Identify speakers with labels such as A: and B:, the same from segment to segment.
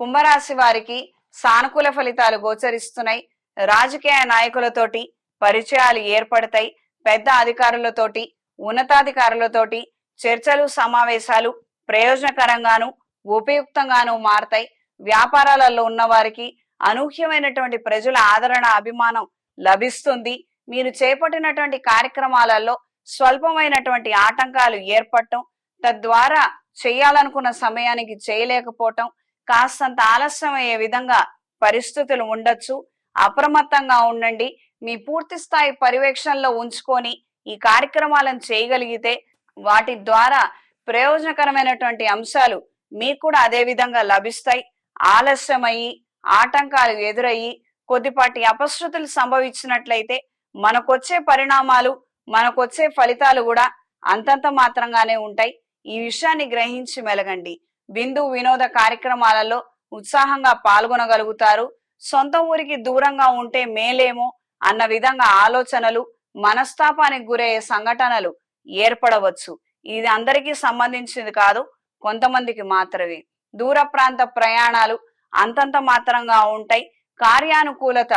A: కుంభరాశి వారికి సానుకూల ఫలితాలు గోచరిస్తున్నాయి. రాజకీయ నాయకులతోటి పరిచయాలు ఏర్పడతాయి. పెద్ద అధికారులతోటి ఉన్నతాధికారులతోటి చర్చలు సమావేశాలు ప్రయోజనకరంగాను ఉపయుక్తంగాను మారతాయి. వ్యాపారాలలో ఉన్న వారికి అనూహ్యమైనటువంటి ప్రజల ఆదరణ అభిమానం లభిస్తుంది. మీరు చేపట్టినటువంటి కార్యక్రమాలలో స్వల్పమైనటువంటి ఆటంకాలు ఏర్పడటం తద్వారా చేయాలనుకున్న సమయానికి చేయలేకపోవటం కాస్తంత ఆలస్యం అయ్యే విధంగా పరిస్థితులు ఉండొచ్చు. అప్రమత్తంగా ఉండండి. మీ పూర్తి స్థాయి పర్యవేక్షణలో ఉంచుకొని ఈ కార్యక్రమాలను చేయగలిగితే వాటి ద్వారా ప్రయోజనకరమైనటువంటి అంశాలు మీకు కూడా అదే విధంగా లభిస్తాయి. ఆలస్యమయ్యి ఆటంకాలు ఎదురయ్యి కొద్దిపాటి అపశృతులు సంభవించినట్లయితే మనకొచ్చే పరిణామాలు మనకొచ్చే ఫలితాలు కూడా అంతంత మాత్రంగానే ఉంటాయి. ఈ విషయాన్ని గ్రహించి మెలగండి. బిందు వినోద కార్యక్రమాలలో ఉత్సాహంగా పాల్గొనగలుగుతారు. సొంత ఊరికి దూరంగా ఉంటే మేలేమో అన్న విధంగా ఆలోచనలు మనస్తాపానికి గురయ్యే సంఘటనలు ఏర్పడవచ్చు. ఇది అందరికీ సంబంధించింది కాదు కొంతమందికి మాత్రమే. దూర ప్రాంత ప్రయాణాలు అంతంత మాత్రంగా ఉంటాయి. కార్యానుకూలత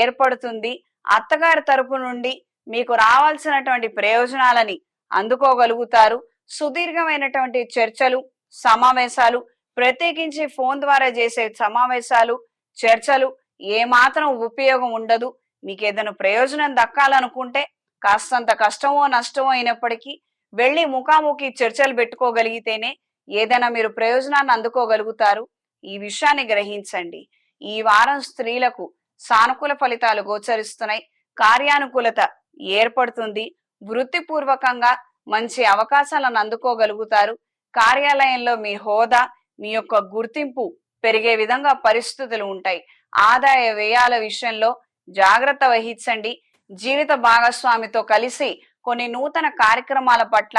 A: ఏర్పడుతుంది. అత్తగారి తరపు నుండి మీకు రావాల్సినటువంటి ప్రయోజనాలని అందుకోగలుగుతారు. సుదీర్ఘమైనటువంటి చర్చలు సమావేశాలు ప్రత్యేకించి ఫోన్ ద్వారా చేసే సమావేశాలు చర్చలు ఏమాత్రం ఉపయోగం ఉండదు. మీకు ఏదైనా ప్రయోజనం దక్కాలనుకుంటే కాస్తంత కష్టమో నష్టమో అయినప్పటికీ వెళ్ళి ముఖాముఖి చర్చలు పెట్టుకోగలిగితేనే ఏదైనా మీరు ప్రయోజనాన్ని అందుకోగలుగుతారు. ఈ విషయాన్ని గ్రహించండి. ఈ వారం స్త్రీలకు సానుకూల ఫలితాలు గోచరిస్తున్నాయి. కార్యానుకూలత ఏర్పడుతుంది. వృత్తిపూర్వకంగా మంచి అవకాశాలను అందుకోగలుగుతారు. కార్యాలయంలో మీ హోదా మీ యొక్క గుర్తింపు పెరిగే విధంగా పరిస్థితులు ఉంటాయి. ఆదాయ వ్యయాల విషయంలో జాగ్రత్త వహించండి. జీవిత భాగస్వామితో కలిసి కొన్ని నూతన కార్యక్రమాల పట్ల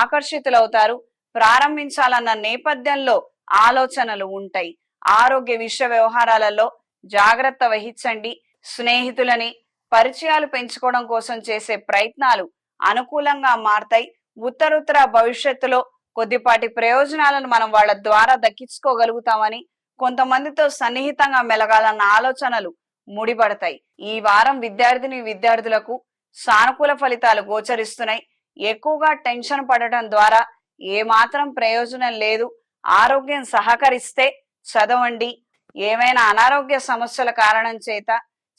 A: ఆకర్షితులవుతారు. ప్రారంభించాలన్న నేపథ్యంలో ఆలోచనలు ఉంటాయి. ఆరోగ్య విషయ వ్యవహారాలలో జాగ్రత్త వహించండి. స్నేహితులని పరిచయాలు పెంచుకోవడం కోసం చేసే ప్రయత్నాలు అనుకూలంగా మారతాయి. ఉత్తరుత్తర భవిష్యత్తులో కొద్దిపాటి ప్రయోజనాలను మనం వాళ్ళ ద్వారా దక్కించుకోగలుగుతామని కొంతమందితో సన్నిహితంగా మెలగాలన్న ఆలోచనలు ముడిపడతాయి. ఈ వారం విద్యార్థిని విద్యార్థులకు సానుకూల ఫలితాలు గోచరిస్తున్నాయి. ఎక్కువగా టెన్షన్ పడటం ద్వారా ఏమాత్రం ప్రయోజనం లేదు. ఆరోగ్యం సహకరిస్తే చదవండి. ఏమైనా అనారోగ్య సమస్యల కారణం చేత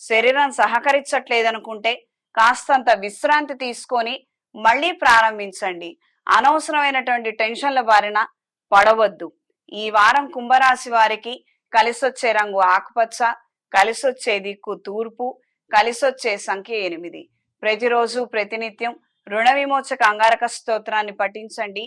A: శరీరం సహకరించట్లేదనుకుంటే కాస్తంత విశ్రాంతి తీసుకొని మళ్ళీ ప్రారంభించండి. అనవసరమైనటువంటి టెన్షన్ల బారిన పడవద్దు. ఈ వారం కుంభరాశి వారికి కలిసొచ్చే రంగు ఆకుపచ్చ కలిసొచ్చే దిక్కు తూర్పు కలిసొచ్చే సంఖ్య ఎనిమిది. ప్రతిరోజు ప్రతినిత్యం రుణ విమోచక అంగారక స్తోత్రాన్ని పఠించండి.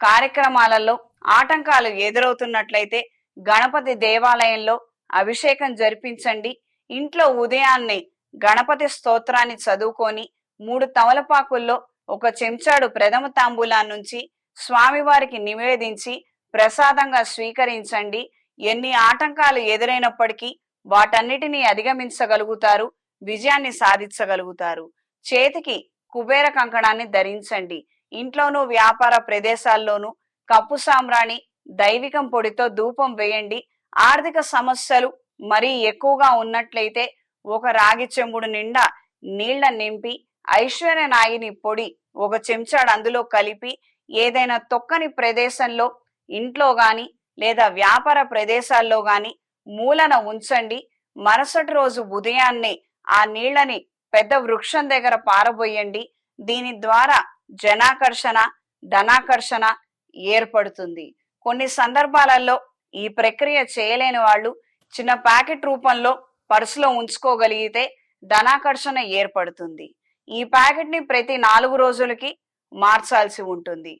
A: కార్యక్రమాలలో ఆటంకాలు ఎదురవుతున్నట్లయితే గణపతి దేవాలయంలో అభిషేకం జరిపించండి. ఇంట్లో ఉదయాన్నే గణపతి స్తోత్రాన్ని చదువుకొని మూడు తమలపాకుల్లో ఒక చెంచాడు ప్రథమ తాంబూలా నుంచి స్వామివారికి నివేదించి ప్రసాదంగా స్వీకరించండి. ఎన్ని ఆటంకాలు ఎదురైనప్పటికీ వాటన్నిటినీ అధిగమించగలుగుతారు విజయాన్ని సాధించగలుగుతారు. చేతికి కుబేర కంకణాన్ని ధరించండి. ఇంట్లోనూ వ్యాపార ప్రదేశాల్లోనూ కప్పు సాంబ్రాణి దైవికం పొడితో ధూపం వేయండి. ఆర్థిక సమస్యలు మరీ ఎక్కువగా ఉన్నట్లయితే ఒక రాగి చెంబుడు నిండా నీళ్ళ నింపి ఐశ్వర్య నాయిని పొడి ఒక చెంచాడు అందులో కలిపి ఏదైనా తొక్కని ప్రదేశంలో ఇంట్లో గాని లేదా వ్యాపార ప్రదేశాల్లో గాని మూలన ఉంచండి. మరుసటి రోజు ఉదయాన్నే ఆ నీళ్ళని పెద్ద వృక్షం దగ్గర పారబోయండి. దీని ద్వారా జనాకర్షణ ధనాకర్షణ ఏర్పడుతుంది. కొన్ని సందర్భాలలో ఈ ప్రక్రియ చేయలేని వాళ్ళు చిన్న ప్యాకెట్ రూపంలో పర్సులో ఉంచుకోగలిగితే ధనాకర్షణ ఏర్పడుతుంది. ఈ ప్యాకెట్ని ప్రతి నాలుగు రోజులకి మార్చాల్సి ఉంటుంది.